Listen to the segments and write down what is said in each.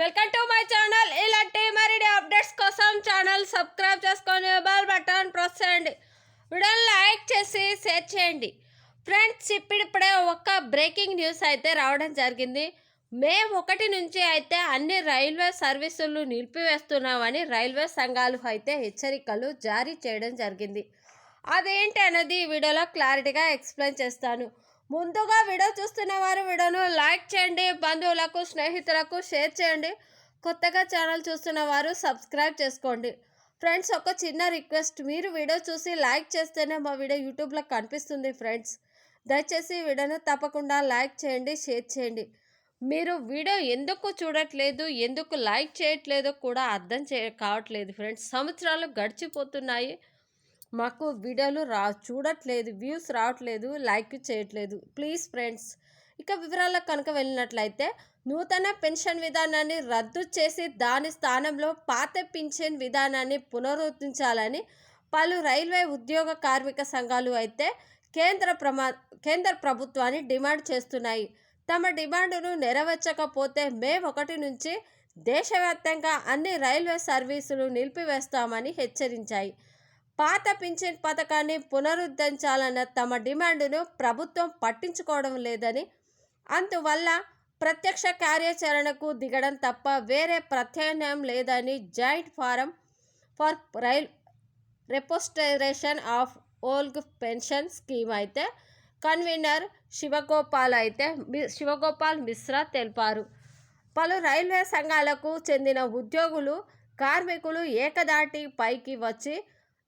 Welcome to my channel ఇలాంటి మరిన్ని updates కోసం ఛానల్ సబ్స్క్రైబ్ చేసుకొని బెల్ బటన్ ప్రెస్ చేయండి. వీడియోని లైక్ చేసి షేర్ చేయండి. ఫ్రెండ్స్ ఇప్పుడిప్పుడే ఒక బ్రేకింగ్ న్యూస్ అయితే రావడం జరిగింది. మే ఒకటి నుంచి అయితే అన్ని రైల్వే సర్వీసులు నిలిపివేస్తున్నామని రైల్వే సంఘాలు అయితే హెచ్చరికలు జారీ చేయడం జరిగింది. అదేంటి అనేది ఈ వీడియోలో క్లారిటీగా ఎక్స్ప్లెయిన్ చేస్తాను. ముందుగా వీడియో చూస్తున్న వారు వీడియోను లైక్ చేయండి బంధువులకు స్నేహితులకు షేర్ చేయండి. కొత్తగా ఛానల్ చూస్తున్న వారు సబ్స్క్రైబ్ చేసుకోండి. ఫ్రెండ్స్ ఒక చిన్న రిక్వెస్ట్. మీరు వీడియో చూసి లైక్ చేస్తేనే మా వీడియో యూట్యూబ్లో కనిపిస్తుంది ఫ్రెండ్స్. దయచేసి వీడియోను తప్పకుండా లైక్ చేయండి షేర్ చేయండి. మీరు వీడియో ఎందుకు చూడట్లేదు ఎందుకు లైక్ చేయట్లేదో కూడా అర్థం చే కావట్లేదు ఫ్రెండ్స్. సంవత్సరాలు గడిచిపోతున్నాయి. మాకు వీడియోలు రా చూడట్లేదు వ్యూస్ రావట్లేదు లైక్ చేయట్లేదు. ప్లీజ్ ఫ్రెండ్స్ ఇక వివరాలకు కనుక వెళ్ళినట్లయితే నూతన పెన్షన్ విధానాన్ని రద్దు చేసి దాని స్థానంలో పాత పింఛన్ విధానాన్ని పునరుద్ధరించాలని పలు రైల్వే ఉద్యోగ కార్మిక సంఘాలు అయితే కేంద్ర ప్రమా కేంద్ర ప్రభుత్వాన్ని డిమాండ్ చేస్తున్నాయి. తమ డిమాండ్ను నెరవేర్చకపోతే మే ఒకటి నుంచి దేశవ్యాప్తంగా అన్ని రైల్వే సర్వీసులు నిలిపివేస్తామని హెచ్చరించాయి. పాత పింఛన్ పథకాన్ని పునరుద్ధరించాలన్న తమ డిమాండ్ను ప్రభుత్వం పట్టించుకోవడం లేదని అందువల్ల ప్రత్యక్ష కార్యాచరణకు దిగడం తప్ప వేరే ప్రత్యామ్నాయం లేదని joint forum for rail restoration of old pension scheme అయితే కన్వీనర్ శివగోపాల్ అయితే మి- శివగోపాల్ మిశ్రా తెలిపారు. పలు రైల్వే సంఘాలకు చెందిన ఉద్యోగులు కార్మికులు ఏకదాటి పైకి వచ్చి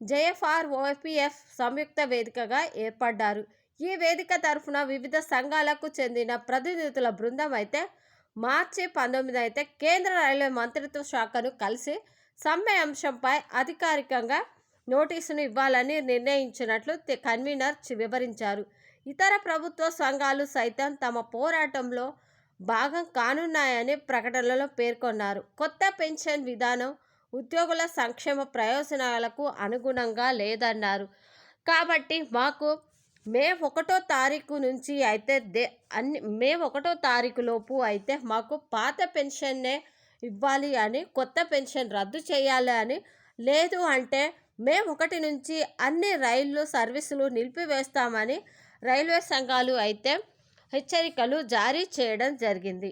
జేఎఫ్ఆర్ ఓపీఎఫ్ సంయుక్త వేదికగా ఏర్పడ్డారు. ఈ వేదిక తరఫున వివిధ సంఘాలకు చెందిన ప్రతినిధుల బృందం అయితే మార్చి పంతొమ్మిది అయితే కేంద్ర రైల్వే మంత్రిత్వ శాఖను కలిసి సమ్మె అంశంపై అధికారికంగా నోటీసును ఇవ్వాలని నిర్ణయించినట్లు కన్వీనర్ వివరించారు. ఇతర ప్రభుత్వ సంఘాలు సైతం తమ పోరాటంలో భాగం కానున్నాయని ప్రకటనలో పేర్కొన్నారు. కొత్త పెన్షన్ విధానం ఉద్యోగుల సంక్షేమ ప్రయోజనాలకు అనుగుణంగా లేదన్నారు. కాబట్టి మాకు మే ఒకటో తారీఖు నుంచి అయితే దే అన్ని మే ఒకటో తారీఖు లోపు అయితే మాకు పాత పెన్షన్నే ఇవ్వాలి అని కొత్త పెన్షన్ రద్దు చేయాలి అని లేదు అంటే మే ఒకటి నుంచి అన్ని రైళ్ళు సర్వీసులు నిలిపివేస్తామని రైల్వే సంఘాలు అయితే హెచ్చరికలు జారీ చేయడం జరిగింది.